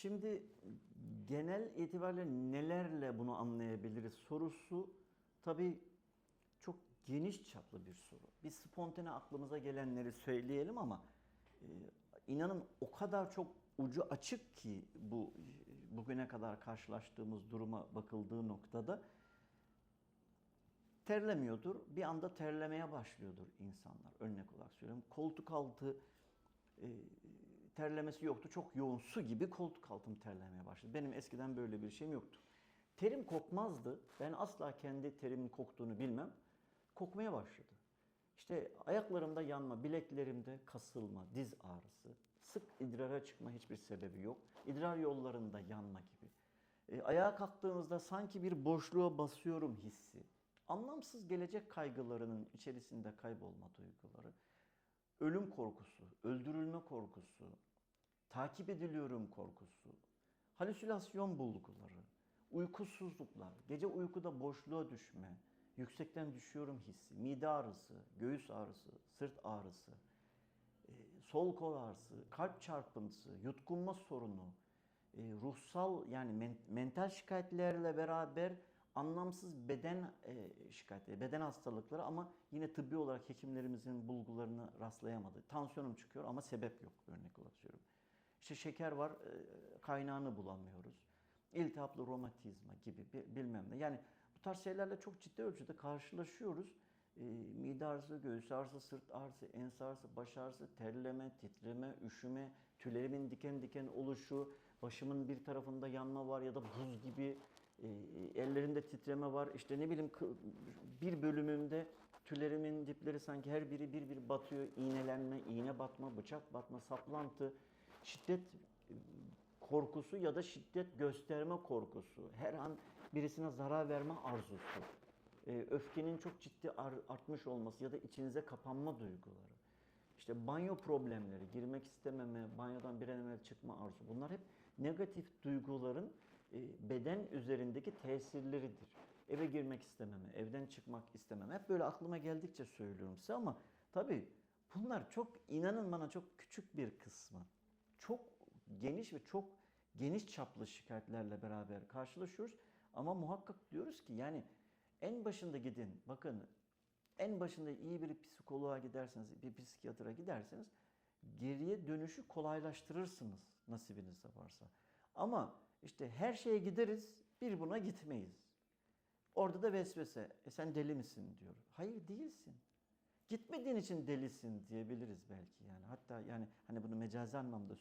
Şimdi genel itibariyle nelerle bunu anlayabiliriz sorusu tabii çok geniş çaplı bir soru. Biz spontane aklımıza gelenleri söyleyelim ama e, inanın o kadar çok ucu açık ki bu bugüne kadar karşılaştığımız duruma bakıldığı noktada terlemiyordur. Bir anda terlemeye başlıyordur insanlar. Örnek olarak söylüyorum. Koltuk altı e, terlemesi yoktu. Çok yoğun su gibi koltuk altım terlemeye başladı. Benim eskiden böyle bir şeyim yoktu. Terim kokmazdı. Ben asla kendi terimin koktuğunu bilmem. Kokmaya başladı. İşte ayaklarımda yanma, bileklerimde kasılma, diz ağrısı, sık idrara çıkma hiçbir sebebi yok. İdrar yollarında yanma gibi. E, ayağa kalktığımızda sanki bir boşluğa basıyorum hissi. Anlamsız gelecek kaygılarının içerisinde kaybolma duyguları. Ölüm korkusu, öldürülme korkusu, takip ediliyorum korkusu, halüsinasyon bulguları, uykusuzluklar, gece uykuda boşluğa düşme, yüksekten düşüyorum hissi, mide ağrısı, göğüs ağrısı, sırt ağrısı, e, sol kol ağrısı, kalp çarpıntısı, yutkunma sorunu, e, ruhsal yani men- mental şikayetlerle beraber anlamsız beden e, şikayetleri, beden hastalıkları ama yine tıbbi olarak hekimlerimizin bulgularını rastlayamadı. Tansiyonum çıkıyor ama sebep yok örnek olarak. İşte şeker var, e, kaynağını bulamıyoruz. İltihaplı romatizma gibi bi- bilmem ne. Yani bu tarz şeylerle çok ciddi ölçüde karşılaşıyoruz. E, mide ağrısı, göğüs ağrısı, sırt ağrısı, ens ağrısı, baş ağrısı, terleme, titreme, üşüme, tüylerimin diken diken oluşu, başımın bir tarafında yanma var ya da buz gibi ellerinde titreme var. İşte ne bileyim bir bölümümde tüylerimin dipleri sanki her biri bir bir batıyor. İğnelenme, iğne batma, bıçak batma, saplantı, şiddet e, korkusu ya da şiddet gösterme korkusu. Her an birisine zarar verme arzusu. e, öfkenin çok ciddi ar- artmış olması ya da içinize kapanma duyguları. İşte banyo problemleri, girmek istememe, banyodan bir an evvel çıkma arzu. Bunlar hep negatif duyguların beden üzerindeki tesirleridir. Eve girmek istememe, evden çıkmak istememe. Hep böyle aklıma geldikçe söylüyorum size ama tabii bunlar çok inanın bana çok küçük bir kısmı. Çok geniş ve çok geniş çaplı şikayetlerle beraber karşılaşıyoruz. Ama muhakkak diyoruz ki yani en başında gidin. Bakın en başında iyi bir psikoloğa giderseniz, bir psikiyatra giderseniz geriye dönüşü kolaylaştırırsınız nasibinizde varsa. Ama işte her şeye gideriz, bir buna gitmeyiz. Orada da vesvese, e sen deli misin diyor. Hayır değilsin. Gitmediğin için delisin diyebiliriz belki yani. Hatta yani hani bunu mecazi anlamda